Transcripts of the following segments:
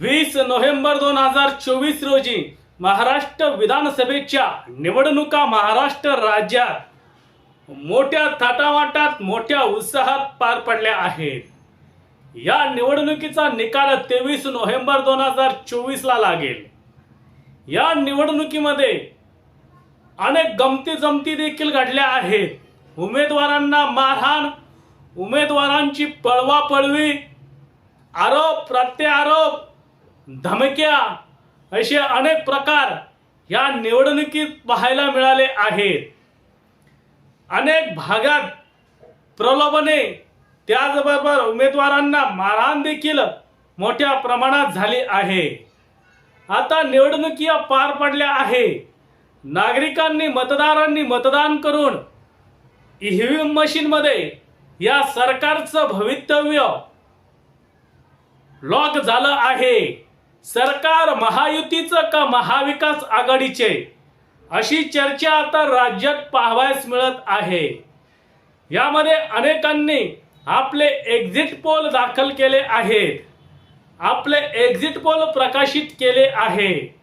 वीस नोव्हेंबर दोन हजार चोवीस रोजी महाराष्ट्र विधानसभेच्या निवडणुका महाराष्ट्र राज्यात मोठ्या थाटामाटात मोठ्या उत्साहात पार पडल्या आहेत. या निवडणुकीचा निकाल तेवीस नोव्हेंबर दोन हजार चोवीस ला लागेल. या निवडणुकीमध्ये अनेक गमती जमती देखील घडल्या आहेत. उमेदवारांना मारहाण उमेदवारांची पळवापळवी आरोप प्रत्यारोप धमक्या असे अनेक प्रकार या निवडणुकीत पाहायला मिळाले आहेत. अनेक भागात प्रलोभने त्याचबरोबर उमेदवारांना मारहाण देखील मोठ्या प्रमाणात झाली आहे. आता निवडणुकी पार पडल्या आहे. नागरिकांनी मतदारांनी मतदान करून ईव्हीएम मशीनमध्ये या सरकारचं भवितव्य लॉक झालं आहे. सरकार महायुतीचं का महाविकास आघाडीचे? अशी चर्चा आता राज्यात पाहावयास मिळत आहे. यामध्ये अनेकांनी आपले एक्झिट पोल दाखल केले आहेत. आपले एक्झिट पोल प्रकाशित केले आहे.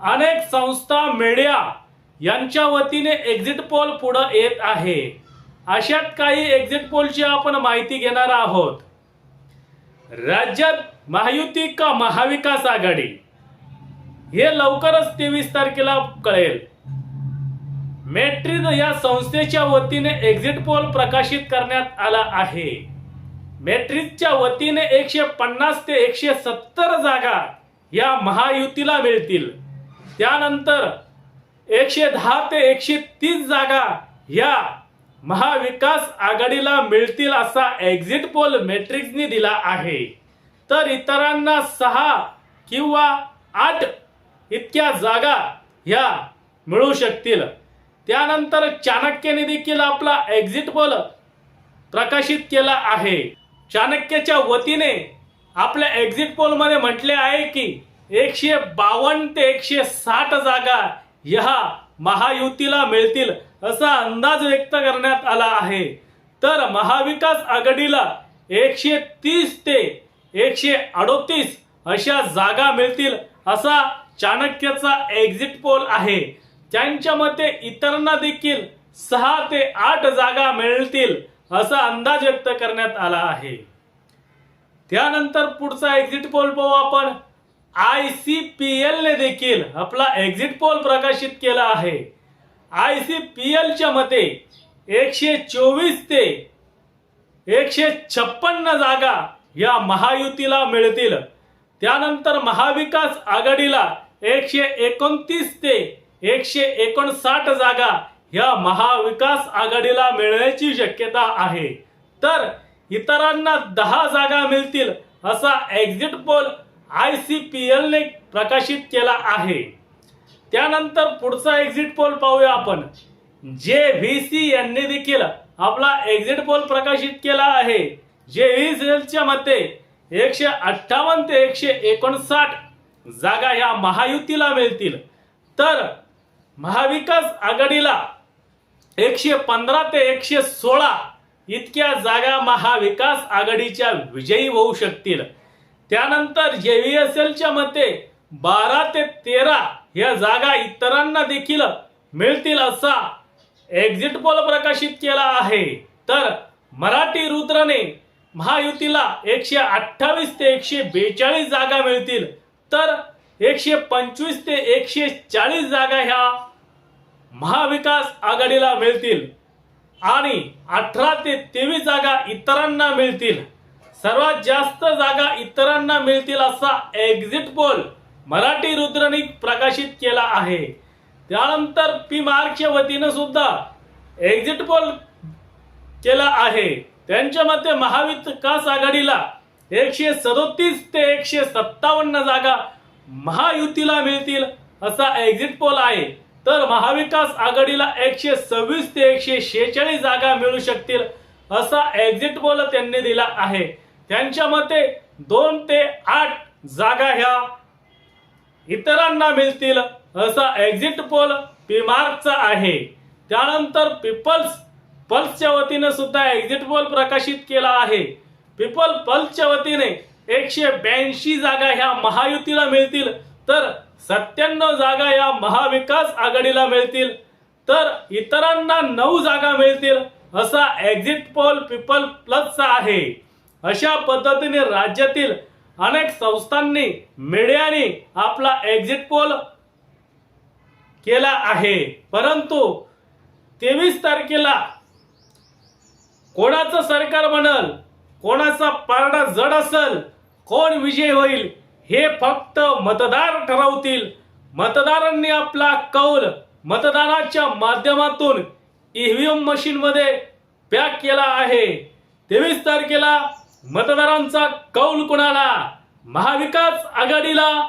अनेक संस्था मीडिया यांच्या वतीने एक्झिट पोल पुढं येत आहे. अशात काही एक्झिट पोलची आपण माहिती घेणार आहोत. राज्यात महायुती का महाविकास आघाडी? हे लवकरच तेवीस तारखेला कळेल. मेट्रिन या संस्थेच्या वतीने एक्झिट पोल प्रकाशित करण्यात आला आहे. मेट्रिकच्या वतीने एकशे पन्नास ते एकशे सत्तर जागा या महायुतीला मिळतील. त्यानंतर एकशे दहा ते एकशे तीस जागा या महाविकास आघाडीला मिळतील असा एक्झिट पोल मेट्रिक्सनी दिला आहे. तर इतरांना सहा किंवा आठ इतक्या जागा ह्या मिळू शकतील. त्यानंतर चाणक्यने देखील आपला एक्झिट पोल प्रकाशित केला आहे. चाणक्याच्या वतीने आपल्या एक्झिट पोलमध्ये म्हटले आहे की एकशे बावन्न ते एकशे साठ जागा ह्या महायुतीला मिळतील असा अंदाज व्यक्त करण्यात आला आहे. तर महाविकास आघाडीला एकशे तीस ते एकशे अडोतीस अशा जागा मिळतील असा चाणक्याचा एक्झिट पोल आहे. त्यांच्या मते इतरांना देखील सहा ते आठ जागा मिळतील असा अंदाज व्यक्त करण्यात आला आहे. त्यानंतर पुढचा एक्झिट पोल पाहू आपण. आय सी पी एल ने देखील आपला एक्झिट पोल प्रकाशित केला आहे. आय सी पी एलच्या मते एकशे चोवीस ते एकशे छप्पन्न जागा या महायुतीला मिळतील. त्यानंतर महाविकास आघाडीला एकशे एकोणतीस ते एकशे एकोणसाठ जागा या महाविकास आघाडीला मिळण्याची शक्यता आहे. तर इतरांना दहा जागा मिळतील असा exit poll I C P एलने प्रकाशित केला आहे. त्यानंतर पुढचा एक्झिट पोल पाहूया आपण. जे व्ही सी यांनी देखील आपला एक्झिट पोल प्रकाशित केला आहे. जे व्ही मते एकशे अठ्ठावन्न ते एकशे एकोणसाठ जागा ह्या महायुतीला मिळतील तर महाविकास आघाडीला एकशे पंधरा ते एकशे सोळा इतक्या जागा महाविकास आघाडीच्या विजयी होऊ शकतील. त्यानंतर जेव्हीएसएलच्या मते बारा ते तेरा ह्या जागा इतरांना देखील मिळतील असा एक्झिट पोल प्रकाशित केला आहे. तर मराठी रुद्रने महायुतीला एकशे अठ्ठावीस ते एकशे बेचाळीस जागा मिळतील. तर एकशे पंचवीस ते एकशे चाळीस जागा ह्या महाविकास आघाडीला मिळतील. आणि अठरा ते तेवीस जागा इतरांना मिळतील. सर्वात जास्त जागा इतरांना मिळतील असा एक्झिट पोल मराठी रुद्रनिक प्रकाशित केला आहे. त्यानंतर पी मार्कच्या वतीनं सुद्धा एक्झिट पोल केला आहे. त्यांच्या मते महाविकास आघाडीला एकशे सदोतीस ते एकशे सत्तावन्न जागा महायुतीला मिळतील असा एक्झिट पोल आहे. तर महाविकास आघाडीला एकशे सव्वीस ते एकशे शेहेचाळीस जागा मिळू शकतील असा एक्झिट पोल त्यांनी दिला आहे. त्यांच्या मते दोन ते आठ जागा ह्या इतरांना मिळतील असा एक्झिट पोल पीमार्कचा आहे. त्यानंतर पीपल्स पल्सच्या वतीने सुद्धा एक्झिट पोल प्रकाशित केला आहे. पीपल पल्सच्या वतीने एकशे ब्याऐंशी जागा ह्या महायुतीला मिळतील तर सत्त्याण्णव जागा या महाविकास आघाडीला मिळतील तर इतरांना नऊ जागा मिळतील असा एक्झिट पोल पीपल प्लसचा आहे. अशा पद्धतीने राज्यातील अनेक संस्थांनी मीडियाने आपला एक्झिट पोल केला आहे. परंतु तेवीस तारखेला कोणाचं सरकार बनल? कोणाचा पारडा जड असल? कोण विजय होईल? हे फक्त मतदार ठरवतील. मतदारांनी आपला कौल मतदानाच्या माध्यमातून ईव्हीएम मशीन मध्ये पॅक केला आहे. तेवीस तारखेला मतदारांचा कौल कोणाला? महाविकास आघाडीला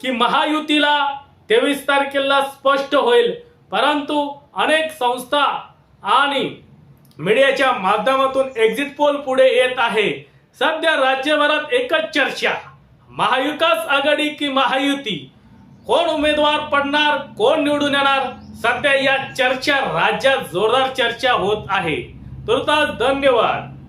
की महायुतीला? तेवीस तारखेला स्पष्ट होईल. परंतु अनेक संस्था आणि मीडियाच्या माध्यमातून एक्झिट पोल पुढे येत आहे. सध्या राज्यभरात एकच चर्चा. महाविकास आघाडी की महायुती? कोण उमेदवार पडणार कोण निवडून येणार? सध्या या चर्चा राज्यात जोरदार चर्चा होत आहे. तुर्तास धन्यवाद.